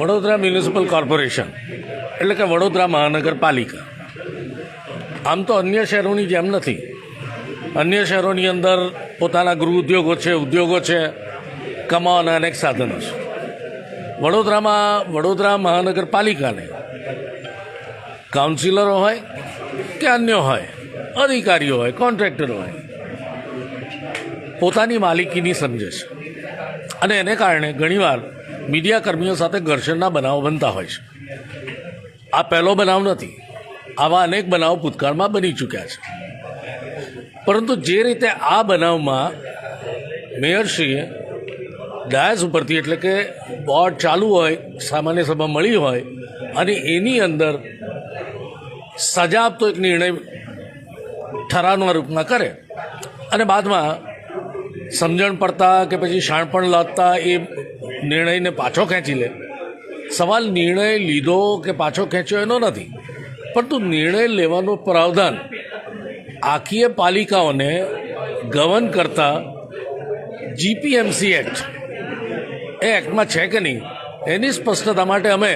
Vadodara municipal corporation, એટલે કે વડોદરા મહાનગરપાલિકા. આમ તો અન્ય શહેરોની જેમ નથી. અન્ય શહેરોની અંદર પોતાના ગૃહ ઉદ્યોગો છે ઉદ્યોગો છે, કમાવાના અનેક સાધનો છે. વડોદરામાં, વડોદરા મહાનગરપાલિકાને કાઉન્સિલરો હોય કે અન્ય હોય, અધિકારીઓ હોય, કોન્ટ્રાક્ટરો હોય, પોતાની માલિકીની સમજે છે. અને એને કારણે ઘણીવાર મીડિયા કર્મીઓ સાથે ઘર્ષણના બનાવો બનતા હોય છે. આ પહેલો બનાવ નથી. આવા અનેક બનાવો ભૂતકાળમાં બની ચૂક્યા છે. પરંતુ જે રીતે આ બનાવમાં મેયરશ્રીએ ડાયસ ઉપરથી એટલે કે બોર્ડ ચાલુ હોય, સામાન્ય સભા મળી હોય અને એની અંદર સજા આપતો એક નિર્ણય ઠરાવના રૂપમાં કરે અને બાદમાં સમજણ પડતા કે પછી શાણપણ લાદતા એ નિર્ણયને પાછો ખેંચી લે. સવાલ નિર્ણય લીધો કે પાછો ખેંચ્યો એનો નથી. પરંતુ નિર્ણય લેવાનું પ્રાવધાન આખીય પાલિકાઓને ગવન કરતા જીપીએમસી એક્ટ, એ એક્ટમાં છે કે નહીં? એની સ્પષ્ટતા માટે અમે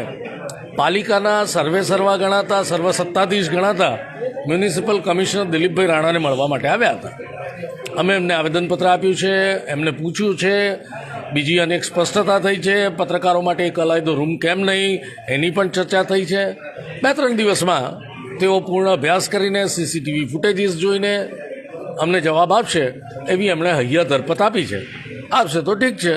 પાલિકાના સર્વે સર્વા ગણાતા, સર્વસત્તાધીશ ગણાતા મ્યુનિસિપલ કમિશનર દિલીપભાઈ રાણાને મળવા માટે આવ્યા હતા. અમે એમને આવેદનપત્ર આપ્યું છે, એમને પૂછ્યું છે બીજી અનેક સ્પષ્ટતા થઈ છે. પત્રકારો માટે એક અલાયદો રૂમ કેમ નહીં એની પણ ચર્ચા થઈ છે. બે ત્રણ દિવસમાં તેઓ પૂર્ણ અભ્યાસ કરીને સીસીટીવી ફૂટેજીસ જોઈને અમને જવાબ આપશે એવી એમણે હૈયા ધરપત આપી છે. આપશે તો ઠીક છે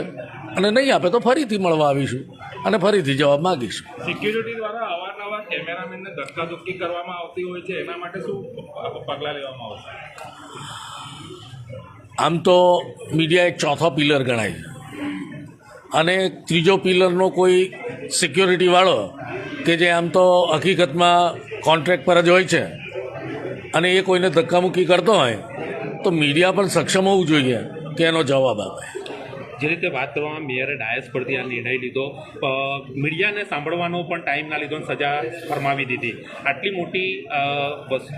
અને નહીં આપે તો ફરીથી મળવા આવીશું અને ફરીથી જવાબ માગીશું. સિક્યુરિટી દ્વારા અવારનવાર કેમેરામેનને ધક્કાધુક્કી કરવામાં આવતી હોય છે એના માટે શું પગલાં લેવામાં આવશે? આમ તો મીડિયા એક ચોથો પિલર ગણાય છે. અને ત્રીજો પિલરનો કોઈ સિક્યોરિટીવાળો કે જે આમ તો હકીકતમાં કોન્ટ્રાક્ટ પર જ હોય છે અને એ કોઈને ધક્કામુક્કી કરતો હોય તો મીડિયા પણ સક્ષમ હોવું જોઈએ કે એનો જવાબ આપે. જે રીતે વાત કરવામાં મેયરે ડાયસ પરથી આ નિર્ણય લીધો મીડિયાને સાંભળવાનો પણ ટાઈમ ના લીધો સજા ફરમાવી દીધી. આટલી મોટી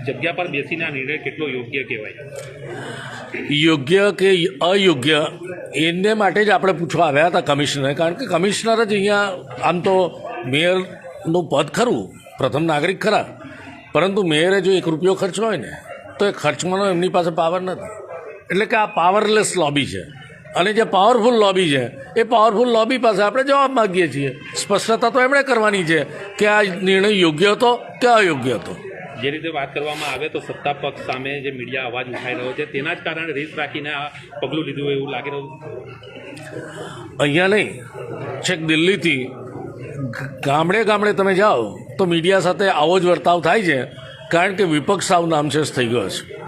જગ્યા પર બેસીને આ નિર્ણય કેટલો યોગ્ય કહેવાય? યોગ્ય કે અયોગ્ય એને માટે જ આપણે પૂછવા આવ્યા હતા કમિશનરે કારણ કે કમિશનર જ અહીંયા આમ તો મેયરનું પદ ખરું, પ્રથમ નાગરિક ખરા. પરંતુ મેયરે જો એક રૂપિયો ખર્ચ હોય ને, તો એ ખર્ચવાનો એમની પાસે પાવર નથી. એટલે કે આ પાવરલેસ લોબી છે. અને જે પાવરફુલ લોબી છે, એ પાવરફુલ લોબી પાસે આપણે જવાબ માગીએ છીએ. સ્પષ્ટતા તો એમણે કરવાની છે કે આ નિર્ણય યોગ્ય હતો કે અયોગ્ય હતો. જે રીતે વાત કરવામાં આવે તો સત્તા પક્ષ સામે જે મીડિયા અવાજ ઉઠાઈ રહ્યો છે, તેના જ કારણે રીસ રાખીને આ પગલું લીધું એવું લાગી રહ્યું અહીંયા નહીં, છેક દિલ્હીથી ગામડે ગામડે તમે જાઓ તો મીડિયા સાથે આવો જ વર્તાવ થાય છે, કારણ કે વિપક્ષ સાવ નામશેષ થઈ ગયો છે.